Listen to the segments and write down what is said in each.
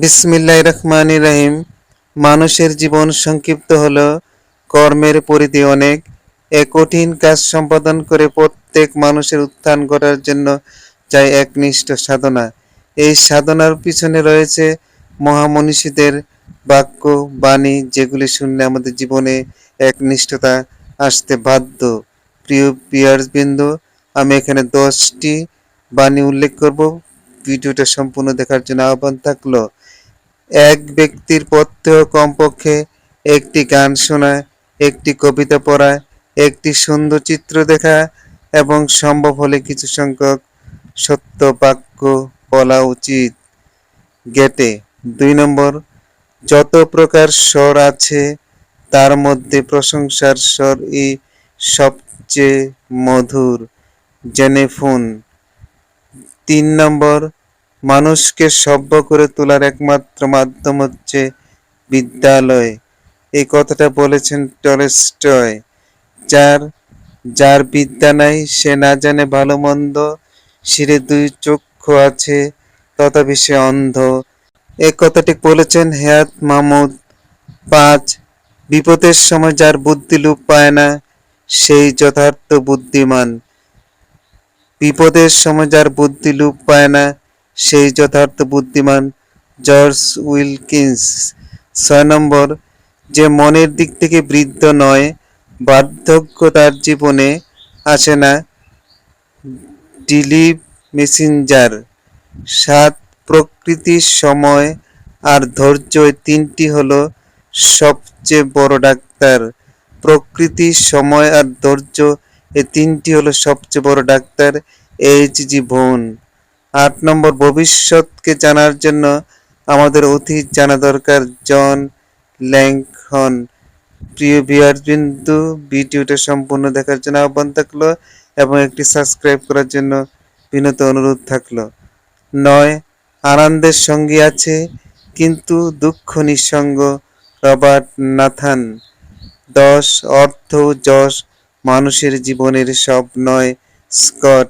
বিসমিল্লাহ রহমান রহিম। মানুষের জীবন সংক্ষিপ্ত হল, কর্মের পরিধি অনেক। এ কঠিন কাজ সম্পাদন করে প্রত্যেক মানুষের উত্থান করার জন্য চাই একনিষ্ঠ সাধনা। এই সাধনার পিছনে রয়েছে মহামনীষীদের বাক্য, বাণী, যেগুলি শুনলে আমাদের জীবনে একনিষ্ঠতা আসতে বাধ্য। প্রিয় বিন্দু আমি এখানে দশটি বাণী উল্লেখ করব। ভিডিওটা সম্পূর্ণ দেখার জন্য আহ্বান থাকল। এক ব্যক্তির প্রত্যহ কমপক্ষে একটি গান শোনায়, একটি কবিতা পড়া একটি সুন্দর চিত্র দেখা এবং সম্ভব হলে কিছু সংখ্যক সত্য বাক্য বলা উচিত। গেটে দুই নম্বর, যত প্রকার স্বর আছে, তার মধ্যে প্রশংসার স্বর ই সবচেয়ে মধুর। জেনেফোন তিন নম্বর মানুষকে সভ্য করে তোলার একমাত্র মাধ্যম হচ্ছে বিদ্যালয়। এই কথাটা বলেছেন টলস্টয়, যার যার বিদ্যা নাই, সে না জানে ভালো মন্দ, শিরে দুই চক্ষু আছে, তথাপি সে অন্ধ। এ কথাটি বলেছেন হেয়াত মাহমুদ। পাঁচ, বিপদের সময় যার বুদ্ধি লোপ পায় না, সেই যথার্থ বুদ্ধিমান। বিপদের সময় যার বুদ্ধি লোপ পায় না সেই যথার্থ বুদ্ধিমান জর্জ উইলকিন্স। ছয় নম্বর, যে মনের দিক থেকে বৃদ্ধ নয় বার্ধক্য তার জীবনে আসে না ডিলিভ মেসেঞ্জার। সাত, প্রকৃতির সময় আর ধৈর্য তিনটি হলো সবচেয়ে বড় ডাক্তার। প্রকৃতি সময় আর ধৈর্য, এই তিনটি হলো সবচেয়ে বড় ডাক্তার এইচ জি ভোন। আট নম্বর, ভবিষ্যৎকে জানার জন্য আমাদের অতীত জানা দরকার জন ল্যাংখন প্রিয় বিয়ার বিন্দু ভিডিওটা সম্পূর্ণ দেখার জন্য আহ্বান থাকল এবং একটি সাবস্ক্রাইব করার জন্য বিনত অনুরোধ থাকল। নয়, আনন্দের সঙ্গী আছে, কিন্তু দুঃখ নিঃসঙ্গ রবার্ট নাথান। দশ, অর্থ যশ মানুষের জীবনের সব নয়, স্কট।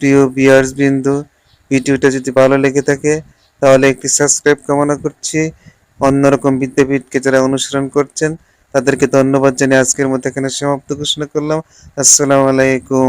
প্রিয় বিয়ার্স বিন্দু ভিডিওটা যদি ভালো লেগে থাকে, তাহলে একটি সাবস্ক্রাইব কামনা করছি। অন্যরকম বিদ্যাপীঠকে যারা অনুসরণ করছেন, তাদেরকে ধন্যবাদ জানিয়ে আজকের মতো এখানে সমাপ্ত ঘোষণা করলাম। আসসালামু আলাইকুম।